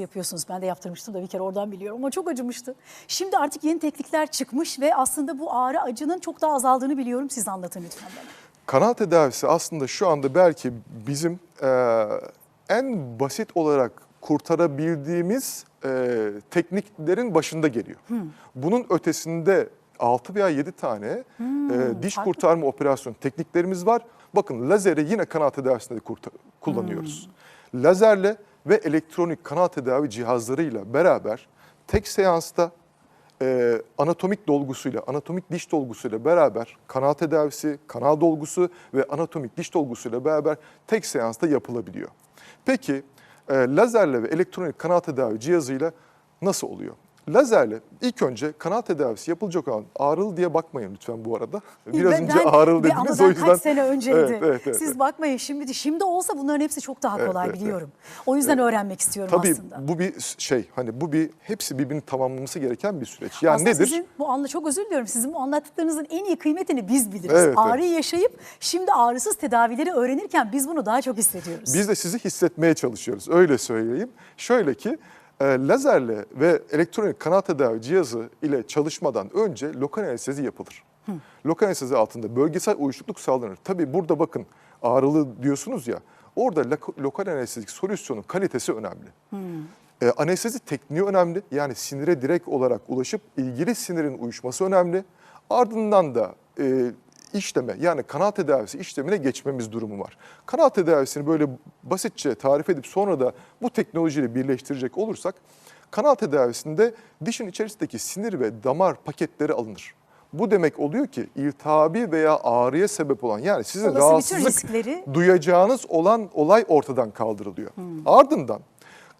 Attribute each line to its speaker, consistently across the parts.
Speaker 1: tedavisi yapıyorsunuz. Ben de yaptırmıştım da bir kere oradan biliyorum ama çok acımıştı. Şimdi artık yeni teknikler çıkmış ve aslında bu ağrı acının çok daha azaldığını biliyorum. Siz anlatın lütfen bana.
Speaker 2: Kanal tedavisi aslında şu anda belki bizim e, en basit olarak kurtarabildiğimiz e, tekniklerin başında geliyor. Bunun ötesinde 6 veya 7 tane e, diş
Speaker 1: farklı.
Speaker 2: kurtarma operasyon tekniklerimiz var. Bakın lazeri yine kanal tedavisinde de kurta- kullanıyoruz. Lazerle ve elektronik kanal tedavi cihazlarıyla beraber tek seansta e, anatomik dolgusuyla, anatomik diş dolgusuyla beraber kanal tedavisi, kanal dolgusu ve anatomik diş dolgusuyla beraber tek seansta yapılabiliyor. Peki e, lazerle ve elektronik kanal tedavi cihazıyla nasıl oluyor? Lazerle ilk önce kanal tedavisi yapılacak olan ağrılı diye bakmayın lütfen bu arada. Biraz
Speaker 1: Ben-
Speaker 2: önce
Speaker 1: ben-
Speaker 2: ağrılı
Speaker 1: bir- ama
Speaker 2: dediniz
Speaker 1: ben
Speaker 2: o yüzden.
Speaker 1: kaç sene önceydi.
Speaker 2: Evet, evet, evet,
Speaker 1: Siz
Speaker 2: evet.
Speaker 1: bakmayın şimdi şimdi olsa bunların hepsi çok daha kolay
Speaker 2: evet, evet.
Speaker 1: biliyorum. O yüzden öğrenmek istiyorum
Speaker 2: Tabii
Speaker 1: aslında.
Speaker 2: bu bir şey hani bu bir hepsi birbirini tamamlaması gereken bir süreç. Yani
Speaker 1: Aslında
Speaker 2: nedir?
Speaker 1: sizin bu anla çok özür diliyorum. Sizin bu anlattıklarınızın en iyi kıymetini biz biliriz.
Speaker 2: Evet, evet.
Speaker 1: Ağrıyı yaşayıp şimdi ağrısız tedavileri öğrenirken biz bunu daha çok hissediyoruz.
Speaker 2: Biz de sizi hissetmeye çalışıyoruz. Öyle söyleyeyim. Şöyle ki e, lazerle ve elektronik kanal tedavi cihazı ile çalışmadan önce lokal anestezi yapılır. Lokal anestezi altında bölgesel uyuşukluk sağlanır. Tabii burada bakın ağrılı diyorsunuz ya. Orada lok- lokal anestezik solüsyonun kalitesi önemli. E, anestezi tekniği önemli. Yani sinire direkt olarak ulaşıp ilgili sinirin uyuşması önemli. Ardından da e, işleme yani kanal tedavisi işlemine geçmemiz durumu var. Kanal tedavisini böyle basitçe tarif edip sonra da bu teknolojiyle birleştirecek olursak kanal tedavisinde dişin içerisindeki sinir ve damar paketleri alınır. Bu demek oluyor ki iltihabi veya ağrıya sebep olan yani sizin
Speaker 1: Olası
Speaker 2: rahatsızlık
Speaker 1: riskleri-
Speaker 2: duyacağınız olan olay ortadan kaldırılıyor. Ardından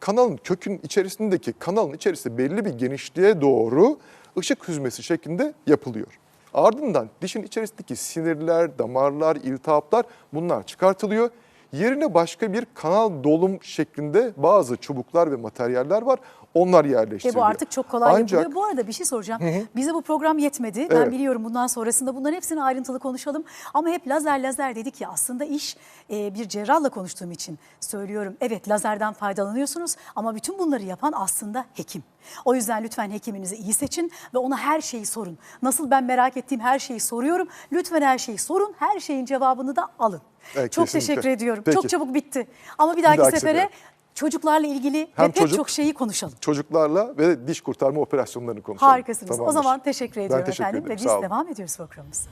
Speaker 2: kanalın kökün içerisindeki kanalın içerisinde belli bir genişliğe doğru ışık hüzmesi şeklinde yapılıyor. Ardından dişin içerisindeki sinirler, damarlar, iltihaplar bunlar çıkartılıyor. Yerine başka bir kanal dolum şeklinde bazı çubuklar ve materyaller var. Onlar
Speaker 1: Ve
Speaker 2: yerleştiriliyor.
Speaker 1: bu artık çok kolay
Speaker 2: Ancak,
Speaker 1: yapılıyor. Bu arada bir şey soracağım. Bize bu program yetmedi. Ben
Speaker 2: Evet.
Speaker 1: biliyorum bundan sonrasında bunların hepsini ayrıntılı konuşalım. Ama hep lazer lazer dedik ya aslında iş e, bir cerrahla konuştuğum için söylüyorum. Evet lazerden faydalanıyorsunuz ama bütün bunları yapan aslında hekim. O yüzden lütfen hekiminizi iyi seçin ve ona her şeyi sorun. Nasıl ben merak ettiğim her şeyi soruyorum. Lütfen her şeyi sorun. Her şeyin cevabını da alın.
Speaker 2: Evet,
Speaker 1: çok
Speaker 2: kesinlikle.
Speaker 1: teşekkür ediyorum.
Speaker 2: Peki.
Speaker 1: Çok çabuk bitti. Ama bir dahaki,
Speaker 2: dahaki
Speaker 1: sefere
Speaker 2: sefere.
Speaker 1: çocuklarla ilgili
Speaker 2: Hem
Speaker 1: ve pek
Speaker 2: çocuk-
Speaker 1: çok şeyi konuşalım.
Speaker 2: çocuklarla ve diş kurtarma operasyonlarını konuşalım.
Speaker 1: Harikasınız. O
Speaker 2: Tamamdır.
Speaker 1: zaman teşekkür ediyorum
Speaker 2: teşekkür
Speaker 1: efendim
Speaker 2: ederim.
Speaker 1: ve biz devam ediyoruz programımıza.